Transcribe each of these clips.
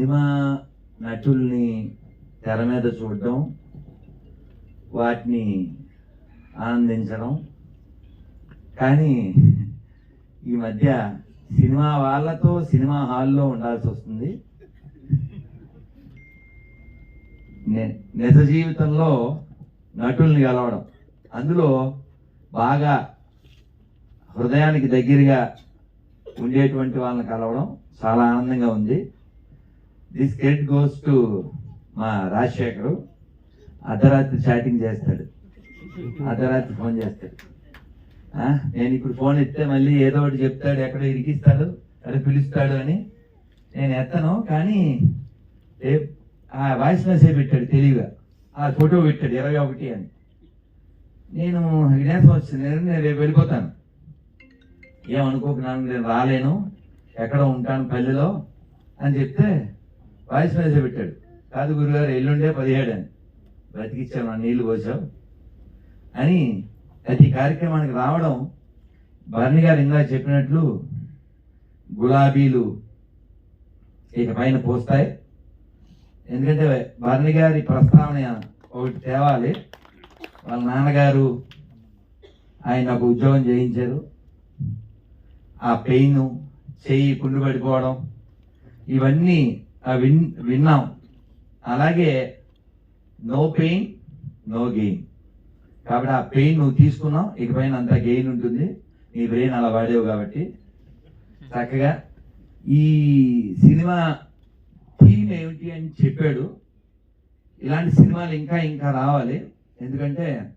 Cinema నటుల్ని తెర మీద చూడడం వాటిని ఆనందించడం. కానీ ఈ మధ్య సినిమా వాళ్ళతో సినిమా హాల్లో ఉండాల్సి వస్తుంది. ని- నిజ జీవితంలో నటుల్ని కలవడం. అందులో బాగా హృదయానికి దగ్గరగా ఉండేటువంటి వాళ్ళని కలవడం చాలా ఆనందంగా ఉంది. దిస్ క్రెడిట్ గోస్ టు మా రాజశేఖరు. అర్ధరాత్రి చాటింగ్ చేస్తాడు. అర్ధరాత్రి ఫోన్ చేస్తాడు. నేను ఇప్పుడు ఫోన్ ఎత్తే మళ్ళీ ఏదో ఒకటి చెప్తాడు ఎక్కడో ఇరికిస్తాడు అక్కడ పిలుస్తాడు అని నేను ఎత్తను కానీ రేపు ఆ వాయిస్ మెసేజ్ పెట్టాడు తెలివిగా. ఆ ఫోటో పెట్టాడు ఇరవై ఒకటి అని. నేను వినేసం వచ్చింది నేను రేపు వెళ్ళిపోతాను. ఏమనుకోకు నేను రాలేను ఎక్కడ ఉంటాను పల్లెలో అని చెప్తే వాయిస్ మెసేజ్ పెట్టాడు. కాదు గురుగారు ఎల్లుండే పదిహేడు అని బ్రతికిచ్చావు నా నీళ్ళు పోసావు అని ప్రతి కార్యక్రమానికి రావడం భరణి గారు ఇందాక చెప్పినట్లు గులాబీలు ఇక పైన పోస్తాయి. ఎందుకంటే భరణి గారి ప్రస్తావన ఒకటి తేవాలి. వాళ్ళ నాన్నగారు ఆయన నాకు ఉద్యోగం చేయించారు. ఆ పెయిన్ చెయ్యి కుండు పడిపోవడం ఇవన్నీ విన్ విన్నాం. అలాగే నో పెయిన్ నో గెయిన్ కాబట్టి ఆ పెయిన్ నువ్వు తీసుకున్నావు ఇకపైన అంత గెయిన్ ఉంటుంది. నీ బ్రెయిన్ అలా వాడేవు కాబట్టి. చక్కగా ఈ సినిమా థీమ్ ఏమిటి అని చెప్పాడు. ఇలాంటి సినిమాలు ఇంకా ఇంకా రావాలి. ఎందుకంటే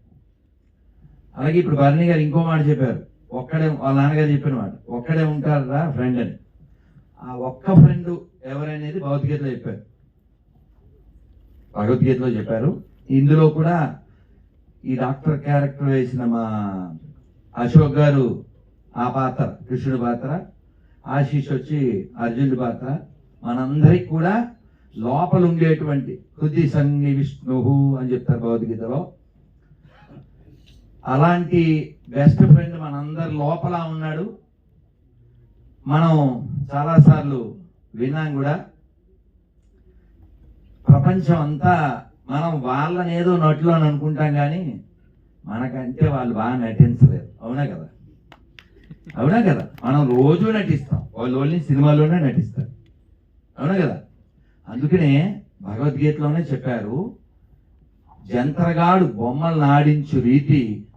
అలాగే ఇప్పుడు భరణి గారు ఇంకో మాట చెప్పారు. ఒక్కడే వాళ్ళ నాన్నగారు చెప్పిన మాట. ఒక్కడే ఉంటారా ఫ్రెండ్ అని. ఆ ఒక్క ఫ్రెండ్ ఎవరనేది భగవద్గీతలో చెప్పారు. భగవద్గీతలో చెప్పారు. ఇందులో కూడా ఈ డాక్టర్ క్యారెక్టర్ వేసిన మా అశోక్ గారు ఆ పాత్ర కృష్ణుడి పాత్ర ఆశీష్ వచ్చి అర్జునుడి పాత్ర మనందరికి కూడా లోపల ఉండేటువంటి హృది సన్ని విష్ణువు అని చెప్తారు భగవద్గీతలో. అలాంటి బెస్ట్ ఫ్రెండ్ మనందరి లోపల ఉన్నాడు. మనం చాలాసార్లు విన్నాం కూడా. ప్రపంచం అంతా మనం వాళ్ళని ఏదో నటులు అని అనుకుంటాం కానీ మనకంటే వాళ్ళు బాగా నటించలేరు. అవునా కదా? అవునా కదా? మనం రోజు నటిస్తాం. వాళ్ళు ఓన్లీ సినిమాలోనే నటిస్తారు. అవునా కదా? అందుకనే భగవద్గీతలోనే చెప్పారు జంతరగాడు బొమ్మలను ఆడించు రీతి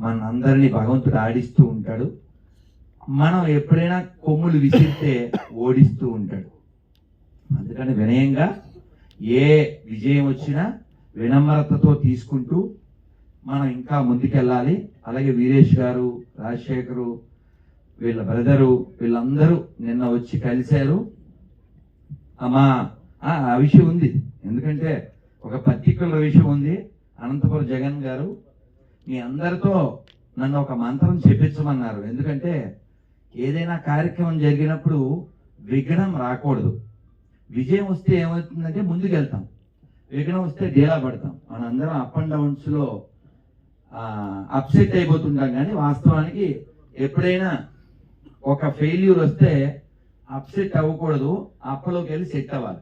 మనందరినీ భగవంతుడు ఆడిస్తూ ఉంటాడు. మనం ఎప్పుడైనా కొమ్ములు విసిరితే ఓడిస్తూ ఉంటాడు. అందుకని వినయంగా ఏ విజయం వచ్చినా వినమ్రతతో తీసుకుంటూ మనం ఇంకా ముందుకెళ్ళాలి. అలాగే వీరేష్ గారు రాజశేఖరు వీళ్ళ బ్రదరు వీళ్ళందరూ నిన్న వచ్చి కలిశారు. అమ్మా ఆ ఆ విషయం ఉంది. ఎందుకంటే ఒక పర్టికులర్ విషయం ఉంది. అనంతపురం జగన్ గారు మీ అందరితో నన్ను ఒక మంత్రం చెప్పించమన్నారు. ఎందుకంటే ఏదైనా కార్యక్రమం జరిగినప్పుడు విఘ్నం రాకూడదు. విజయం వస్తే ఏమవుతుందంటే ముందుకెళ్తాం. విఘ్నం వస్తే డీలా పడతాం. మనందరం అప్ అండ్ డౌన్స్లో అప్సెట్ అయిపోతుంటాం కానీ వాస్తవానికి ఎప్పుడైనా ఒక ఫెయిల్యూర్ వస్తే అప్సెట్ అవ్వకూడదు. అప్పలోకి వెళ్ళి సెట్ అవ్వాలి.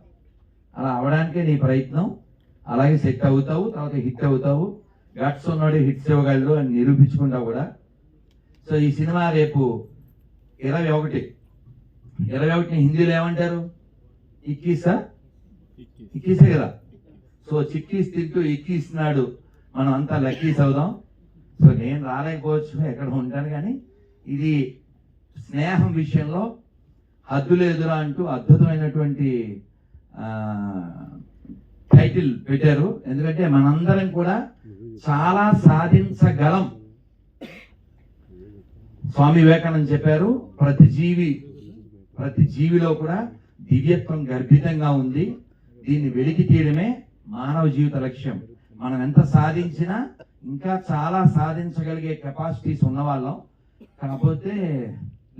అలా అవడానికే నీ ప్రయత్నం. అలాగే సెట్ అవుతావు తర్వాత హిట్ అవుతావు. గట్స్ ఉన్నాడు హిట్స్ ఇవ్వగలడు అని నిరూపించుకుంటావు కూడా. సో ఈ సినిమా రేపు ఇరవై ఒకటి. ఇరవై ఒకటిని హిందీలో ఏమంటారు? ఇక్కీసా? ఇక్కీసే కదా. సో చిక్కీస్ తింటూ ఇక్కీస్తున్నాడు మనం అంతా లక్కీస్ అవుదాం. సో నేను రాలేకపోవచ్చు ఎక్కడ ఉంటాను కానీ ఇది స్నేహం విషయంలో హద్దులేదురా అంటూ అద్భుతమైనటువంటి టైటిల్ పెట్టారు. ఎందుకంటే మనందరం కూడా చాలా సాధించగలం. స్వామి వివేకానంద చెప్పారు ప్రతి జీవి ప్రతి జీవిలో కూడా దివ్యత్వం గర్భితంగా ఉంది. దీన్ని వెలికి తీయడమే మానవ జీవిత లక్ష్యం. మనం ఎంత సాధించినా ఇంకా చాలా సాధించగలిగే కెపాసిటీస్ ఉన్నవాళ్ళం. కాకపోతే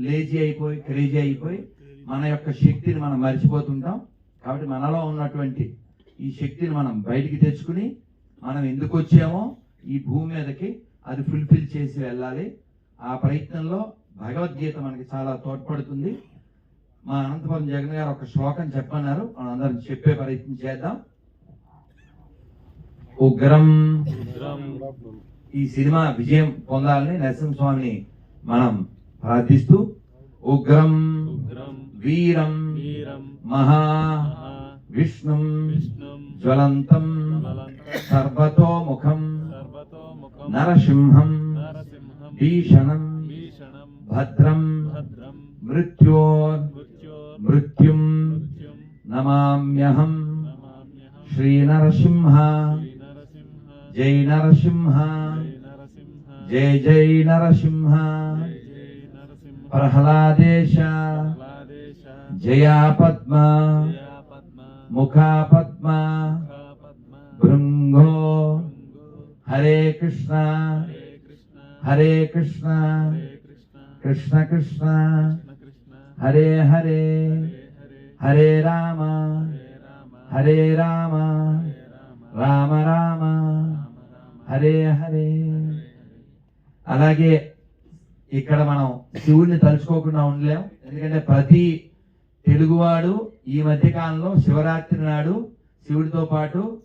లేజీ అయిపోయి క్రేజీ అయిపోయి మన యొక్క శక్తిని మనం మర్చిపోతుంటాం. కాబట్టి మనలో ఉన్నటువంటి ఈ శక్తిని మనం బయటికి తెచ్చుకుని మనం ఎందుకు వచ్చామో ఈ భూమి మీదకి అది ఫుల్ఫిల్ చేసి వెళ్ళాలి. ఆ ప్రయత్నంలో భగవద్గీత మనకి చాలా తోడ్పడుతుంది. మా అనంతపురం జగన్ గారు ఒక శ్లోకం చెప్పన్నారు. మనం అందరం చెప్పే ప్రయత్నం చేద్దాం. ఉగ్రం ఈ సినిమా విజయం పొందాలని నరసింహస్వామిని మనం ప్రార్థిస్తూ ఉగ్రం వీరం వీరం మహా విష్ణుం విష్ణుం జ్వలంతం సర్వతోముఖం నరసింహం भद्रम मृत्यो मृत्यु मृत्युं श्री नरसिंह जय नरसिंह जय जय नरसिंह प्रहलादेश जया पद्मा मुखा पद्मा भृंगो हरे कृष्णा హరే కృష్ణ. కృష్ణ కృష్ణ. హరే హరే. హరే రామ. హరే రామ. రామ రామ. హరే హరే. అలాగే ఇక్కడ మనం శివుడిని తలుచుకోకుండా ఉండలేం. ఎందుకంటే ప్రతి తెలుగువాడు ఈ మధ్యకాలంలో శివరాత్రి నాడు శివుడితో పాటు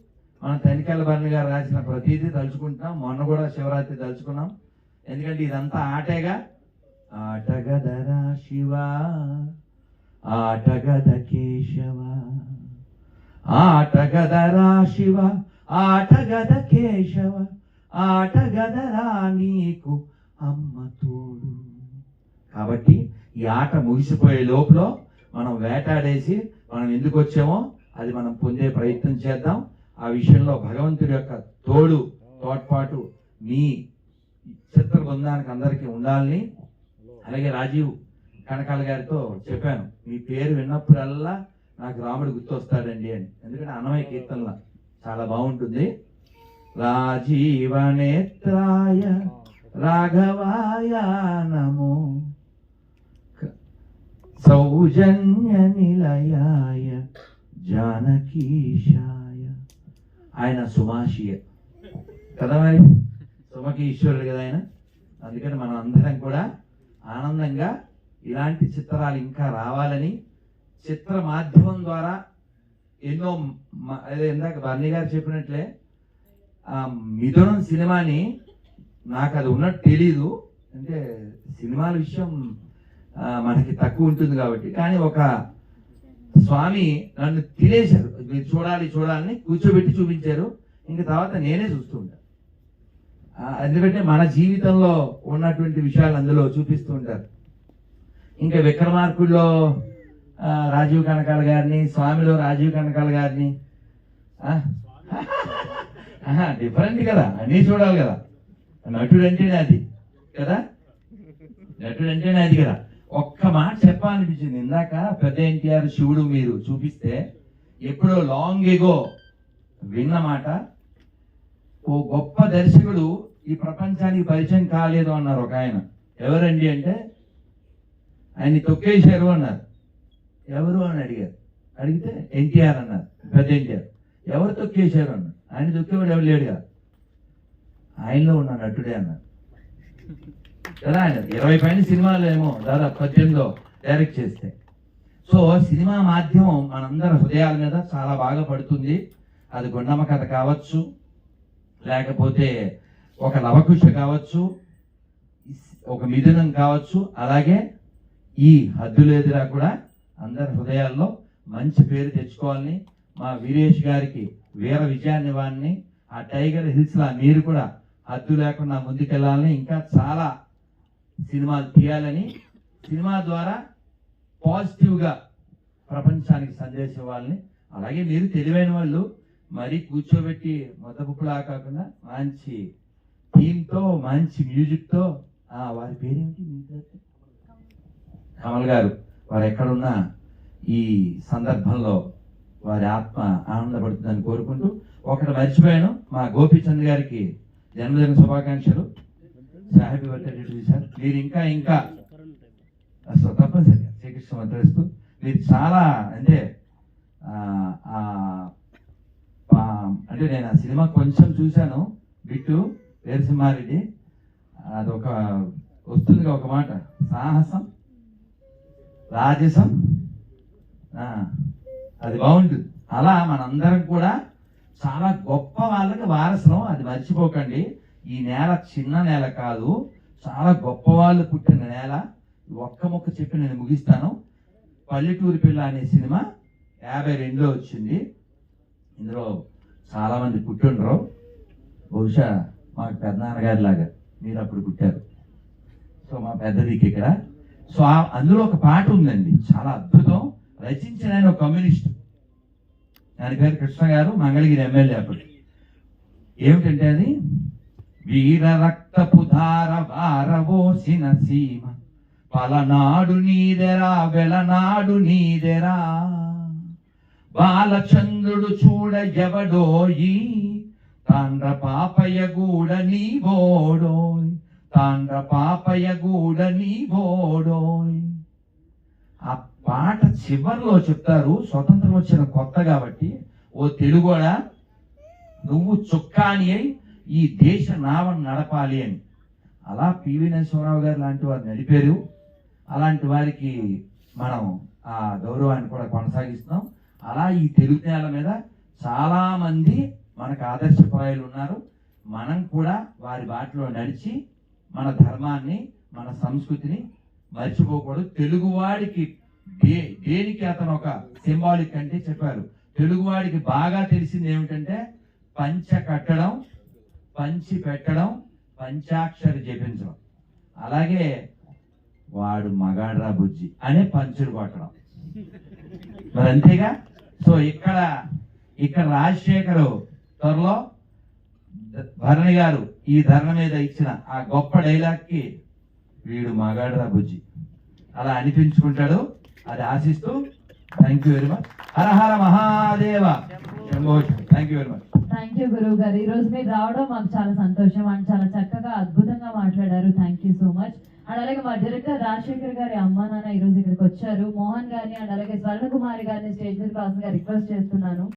మన తనికెళ్ళ భరణి గారు రాసిన ప్రతిదీ తలుచుకుంటున్నాం. మొన్న కూడా శివరాత్రి తలుచుకున్నాం. ఎందుకంటే ఇదంతా ఆటేగా? ఆటగదరా శివ ఆటగద కేశవ. ఆటగదరా శివ ఆటగద కేశవ ఆటగదరా నీకు అమ్మ తోడు. కాబట్టి ఈ ఆట ముగిసిపోయే లోపల మనం వేటాడేసి మనం ఎందుకు వచ్చామో అది మనం పొందే ప్రయత్నం చేద్దాం. ఆ విషయంలో భగవంతుడి యొక్క తోడు తోడ్పాటు మీ చిత్ర బృందానికి అందరికీ ఉండాలని అలాగే రాజీవ్ కనకాల గారితో చెప్పాను. మీ పేరు విన్నప్పుడల్లా నాకు రాముడు గుర్తొస్తాడండి అని. ఎందుకంటే అన్నమయ్య కీర్తనల చాలా బాగుంటుంది. రాజీవనేత్రాయ రాఘవాయ నమో. సౌజన్య నిలయాయ జానకీశాయ. ఆయన సుమాషియ కదా మరి? సుమకి ఈశ్వరుడు కదా ఆయన. అందుకని మనం అందరం కూడా ఆనందంగా ఇలాంటి చిత్రాలు ఇంకా రావాలని చిత్ర మాధ్యమం ద్వారా ఎన్నో అదే ఇందాక బర్ణి గారు చెప్పినట్లే ఆ మిథునం సినిమాని నాకు అది ఉన్నట్టు తెలీదు. అంటే సినిమాల విషయం మనకి తక్కువ ఉంటుంది కాబట్టి. కానీ ఒక స్వామి నన్ను తినేశారు. మీరు చూడాలి చూడాలని కూర్చోబెట్టి చూపించారు. ఇంక తర్వాత నేనే చూస్తూ ఉంటాను. ఎందుకంటే మన జీవితంలో ఉన్నటువంటి విషయాలు అందులో చూపిస్తూ ఉంటారు. ఇంకా విక్రమార్కుల్లో రాజీవ్ కనకాల గారిని స్వామిలో రాజీవ్ కనకాల గారిని డిఫరెంట్ కదా అన్నీ చూడాలి కదా. నటుడు అంటేనే అది కదా? నటుడు అంటేనే అది కదా. ఒక్క మాట చెప్పాలనిపించింది. ఇందాక పెద్ద ఎన్టీఆర్ శివుడు మీరు చూపిస్తే ఎప్పుడో లాంగ్ ఎగో విన్నమాట ఓ గొప్ప దర్శకుడు ఈ ప్రపంచానికి పరిచయం కాలేదు అన్నారు ఒక ఆయన. ఎవరండి అంటే? ఆయన్ని తొక్కేశారు అన్నారు. ఎవరు అని అడిగారు. అడిగితే ఎన్టీఆర్ అన్నారు పెద్ద ఎన్టీఆర్. ఎవరు తొక్కేశారు అన్నారు. ఆయన తొక్కేవాడు ఎవరు లేడుగా? ఆయనలో ఉన్న నటుడే అన్నారు. కదా ఆయన? ఇరవై పైన సినిమాలు ఏమో దాదాపు పద్దెనిమిదో డైరెక్ట్ చేస్తే. సో సినిమా మాధ్యమం మనందరి హృదయాల మీద చాలా బాగా పడుతుంది. అది గుండమ్మ కథ కావచ్చు లేకపోతే ఒక లవకుశ కావచ్చు ఒక మిథునం కావచ్చు అలాగే ఈ హద్దులేదిరా కూడా అందరి హృదయాల్లో మంచి పేరు తెచ్చుకోవాలని మా వీరేష్ గారికి వీర విజయాన్ని వాడిని ఆ టైగర్ హిల్స్లో మీరు కూడా హద్దు లేకుండా ముందుకెళ్ళాలని ఇంకా చాలా సినిమాలు తీయాలని సినిమా ద్వారా పాజిటివ్గా ప్రపంచానికి సందేశం ఇవ్వాలని. అలాగే మీరు తెలివైన వాళ్ళు మరీ కూర్చోబెట్టి మొదపులా కాకుండా మంచి థీమ్తో మంచి మ్యూజిక్తో వారి పేరేమిటి? కమల్ గారు. వారు ఎక్కడున్నా ఈ సందర్భంలో వారి ఆత్మ ఆనందపడుతుందని కోరుకుంటూ ఒకటి మర్చిపోయాను. మా గోపీచంద్ గారికి జన్మదిన శుభాకాంక్షలు. హ్యాపీ బర్త్డే సార్ మీరు ఇంకా ఇంకా అసలు తప్పనిసరిగా శ్రీకృష్ణ మంత్రిస్తూ మీరు చాలా అంటే అంటే నేను ఆ సినిమా కొంచెం చూశాను. బిట్టు వీరసింహారెడ్డి అదొక వస్తుందిగా ఒక మాట. సాహసం రాజసం అది బాగుంటుంది. అలా మనందరం కూడా చాలా గొప్ప వాళ్ళకి వారసం అది మర్చిపోకండి. ఈ నేల చిన్న నేల కాదు. చాలా గొప్ప వాళ్ళు పుట్టిన నేల. ఒక్క ముక్క చెప్పి నేను ముగిస్తాను. పల్లెటూరి పిల్ల అనే సినిమా యాభై రెండులో వచ్చింది. ఇందులో చాలామంది పుట్టిండ్రు. బహుశా మా పెద్దనాన్నగారి లాగా మీరు అప్పుడు పుట్టారు. సో మా పెద్దదికి ఇక్కడ. సో ఆ- అందులో ఒక పాట ఉందండి. చాలా అద్భుతం. రచించిన ఆయన ఒక కమ్యూనిస్ట్. దాని పేరు కృష్ణ గారు మంగళగిరి ఎమ్మెల్యే అప్పుడు. ఏమిటంటే అది? వీర రక్తపు ధార వారవోసిన సీమ. పలనాడు నీదెరా వెలనాడు నీదెరా. బాలచంద్రుడు చూడ ఎవడోయి తాండ్ర పాపయ్య గూడ నీవోడోయ్ తాండ్ర పాపయ్య గూడ నీవోడోయ్ ఆ పాట చివరిలో చెప్తారు స్వతంత్రం వచ్చిన కొత్త కాబట్టి. ఓ తెలుగోడా నువ్వు చుక్కాని అయి ఈ దేశ నావను నడపాలి అని. అలా పివి నరసింహరావు గారు లాంటి వారు నడిపారు. అలాంటి వారికి మనం ఆ గౌరవాన్ని కూడా కొనసాగిస్తున్నాం. అలా ఈ తెలుగు నేల మీద చాలామంది మనకు ఆదర్శప్రాయాలు ఉన్నారు. మనం కూడా వారి బాటలో నడిచి మన ధర్మాన్ని మన సంస్కృతిని మర్చిపోకూడదు. తెలుగువాడికి దే దేనికి అతను ఒక సింబాలిక్ అంటే చెప్పారు. తెలుగువాడికి బాగా తెలిసింది ఏమిటంటే పంచ కట్టడం పంచి పెట్టడం పంచాక్షరి జపించడం. అలాగే వాడు మగాడ్రా బుజ్జి అనే పంచులు కొట్టడం. మరి అంతేగా? సో ఇక్కడ ఇక్కడ రాజశేఖరు త్వరలో భరణి గారు ఈ ధరణ మీద ఇచ్చిన ఆ గొప్ప డైలాగ్కి వీడు మగాడ్రా బుజ్జి. అలా అనిపించుకుంటాడు అది ఆశిస్తూ thank you very much Hara Hara Mahadeva. Thank you very much thank you గురువు గారు. ఈ రోజు మీరు రావడం మాకు చాలా సంతోషం. అండ్ చాలా చక్కగా అద్భుతంగా మాట్లాడారు. Thank you so much and అలాగే మా డైరెక్టర్ రాజశేఖర్ గారి అమ్మా నాన్న ఈ రోజు ఇక్కడికి వచ్చారు. మోహన్ గారిని అండ్ అలాగే స్వర్ణ కుమారి గారిని స్టేజ్ మీద రిక్వెస్ట్ చేస్తున్నాను.